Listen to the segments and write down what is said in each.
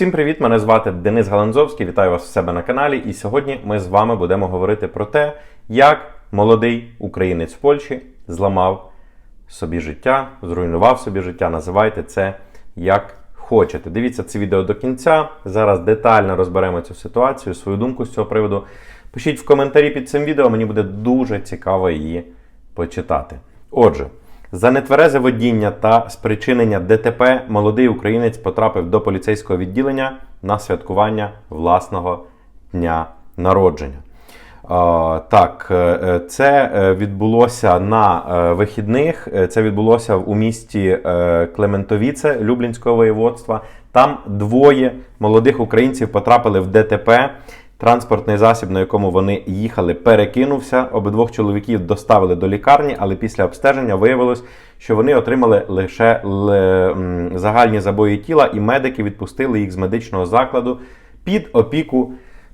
Всім привіт! Мене звати Денис Галанзовський. Вітаю вас у себе на каналі. І сьогодні ми з вами будемо говорити про те, як молодий українець в Польщі зламав собі життя, зруйнував собі життя. Називайте це як хочете. Дивіться це відео до кінця. Зараз детально розберемо цю ситуацію, свою думку з цього приводу. Пишіть в коментарі під цим відео, мені буде дуже цікаво її почитати. Отже. За нетверезе водіння та спричинення ДТП молодий українець потрапив до поліцейського відділення на святкування власного дня народження. Е, Так, е, це е, відбулося на е, вихідних. Е, Це відбулося у місті е, Клементовіце Люблінського воєводства. Там двоє молодих українців потрапили в ДТП. Транспортний засіб, на якому вони їхали, перекинувся. Обидвох чоловіків доставили до лікарні, але після обстеження виявилось, що вони отримали лише загальні забої тіла, і медики відпустили їх з медичного закладу під опіку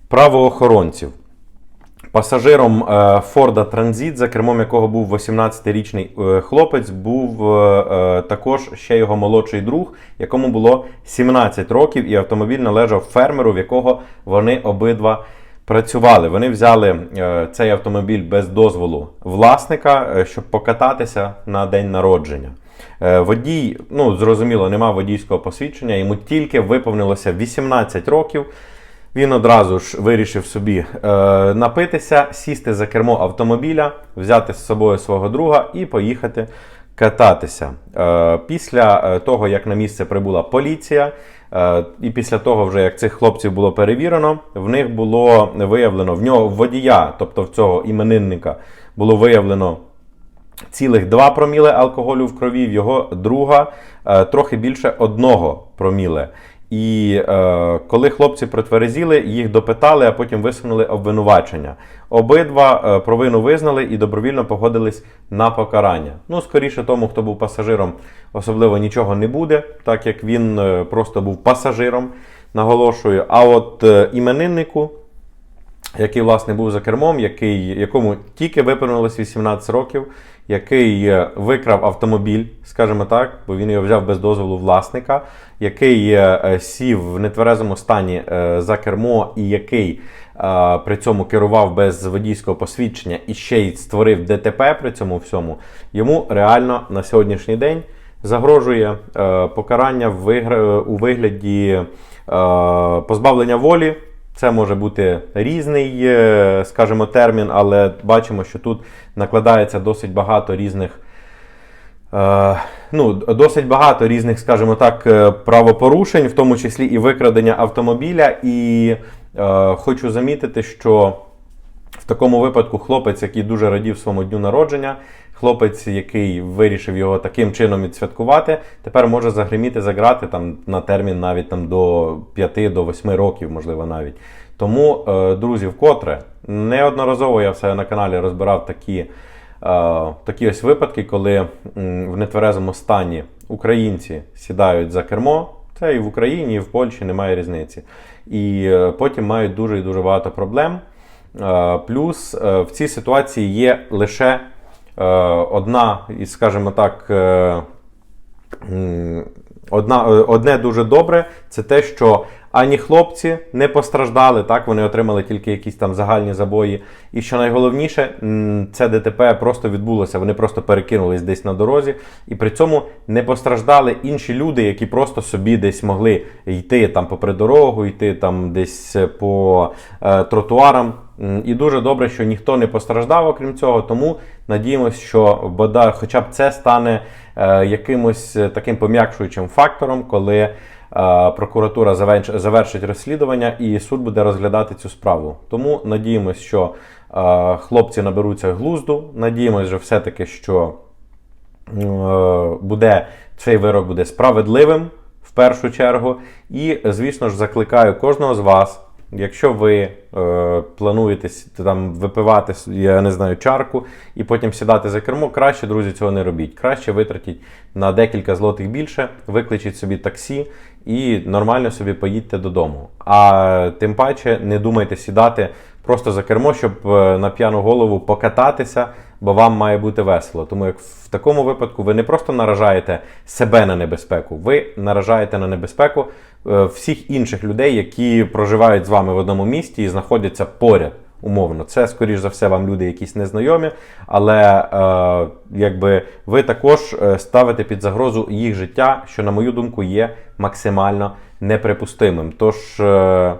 правоохоронців. Пасажиром е, Форда Транзит, за кермом якого був 18-річний е, хлопець, був е, також ще його молодший друг, якому було 17 років, і автомобіль належав фермеру, в якого вони обидва працювали. Вони взяли цей автомобіль без дозволу власника, щоб покататися на день народження. Водій, ну зрозуміло, не мав водійського посвідчення, йому тільки виповнилося 18 років. Він одразу ж вирішив собі е, напитися, сісти за кермо автомобіля, взяти з собою свого друга і поїхати кататися. Е, після е, того, як на місце прибула поліція, е, і після того, вже як цих хлопців було перевірено, в них було виявлено в нього водія, тобто в цього іменинника, було виявлено цілих 2 проміле алкоголю в крові, в його друга е, трохи більше 1 проміле. І е, коли хлопці протверезіли, їх допитали, а потім висунули обвинувачення. Обидва е, провину визнали і добровільно погодились на покарання. Ну, скоріше тому, хто був пасажиром, особливо нічого не буде, так як він е, просто був пасажиром, наголошую. А от е, імениннику який власне був за кермом, який, якому тільки виповнилось 18 років, який е, викрав автомобіль, скажімо так, бо він його взяв без дозволу власника, який е, е, сів в нетверезому стані за кермо і який при цьому керував без водійського посвідчення і ще й створив ДТП при цьому всьому, йому реально на сьогоднішній день загрожує покарання у вигляді позбавлення волі. Це може бути різний, е, скажімо, термін, але бачимо, що тут накладається досить багато різних. е, Ну, досить багато різних, скажімо так, е, правопорушень, в тому числі і викрадення автомобіля. І хочу замітити, що в такому випадку хлопець, який дуже радів своєму дню народження, хлопець, який вирішив його таким чином відсвяткувати, тепер може загриміти заграти там на термін навіть там до 5 до 8 років, можливо, навіть. Тому, е, друзі, вкотре неодноразово я все на каналі розбирав такі, е, такі ось випадки, коли в нетверезому стані українці сідають за кермо. Це і в Україні, і в Польщі немає різниці. І е, потім мають дуже і дуже багато проблем. Е, Плюс е, в цій ситуації є лише е, одна, скажімо так, одна, одне дуже добре це те, що ані хлопці не постраждали, так вони отримали тільки якісь там загальні забої. І що найголовніше, це ДТП просто відбулося. Вони просто перекинулись десь на дорозі, і при цьому не постраждали інші люди, які просто собі десь могли йти там попри дорогу, йти там десь по е, тротуарам. І дуже добре, що ніхто не постраждав, окрім цього. Тому надіємося, що бодай, хоча б це стане е, якимось е, таким пом'якшуючим фактором, коли е, прокуратура заверш- завершить розслідування і суд буде розглядати цю справу. Тому надіємося, що хлопці наберуться глузду. Надіємося, що все-таки, що буде цей вирок буде справедливим в першу чергу. І, звісно ж, закликаю кожного з вас. Якщо ви е, плануєте там випивати, я не знаю, чарку і потім сідати за кермо, краще, друзі, цього не робіть. Краще витратіть на декілька злотих більше, викличіть собі таксі і нормально собі поїдьте додому. А тим паче не думайте сідати просто за кермо, щоб е, на п'яну голову покататися, бо вам має бути весело. Тому як в такому випадку ви не просто наражаєте себе на небезпеку, ви наражаєте на небезпеку всіх інших людей, які проживають з вами в одному місті і знаходяться поряд. Умовно, це скоріш за все вам люди якісь незнайомі, але е, якби ви також е, ставите під загрозу їх життя, що, на мою думку, є максимально неприпустимим. Тож е,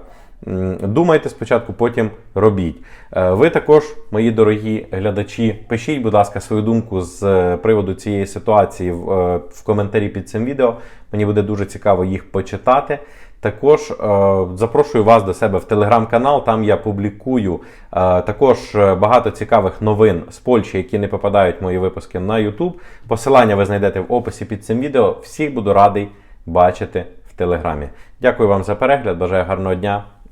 думайте спочатку, потім робіть. Е, ви також, мої дорогі глядачі, пишіть, будь ласка, свою думку з е, приводу цієї ситуації в, е, в коментарі під цим відео. Мені буде дуже цікаво їх почитати. Також запрошую вас до себе в телеграм-канал. Там я публікую також багато цікавих новин з Польщі, які не попадають в мої випуски на YouTube. Посилання ви знайдете в описі під цим відео. Всіх буду радий бачити в телеграмі. Дякую вам за перегляд, бажаю гарного дня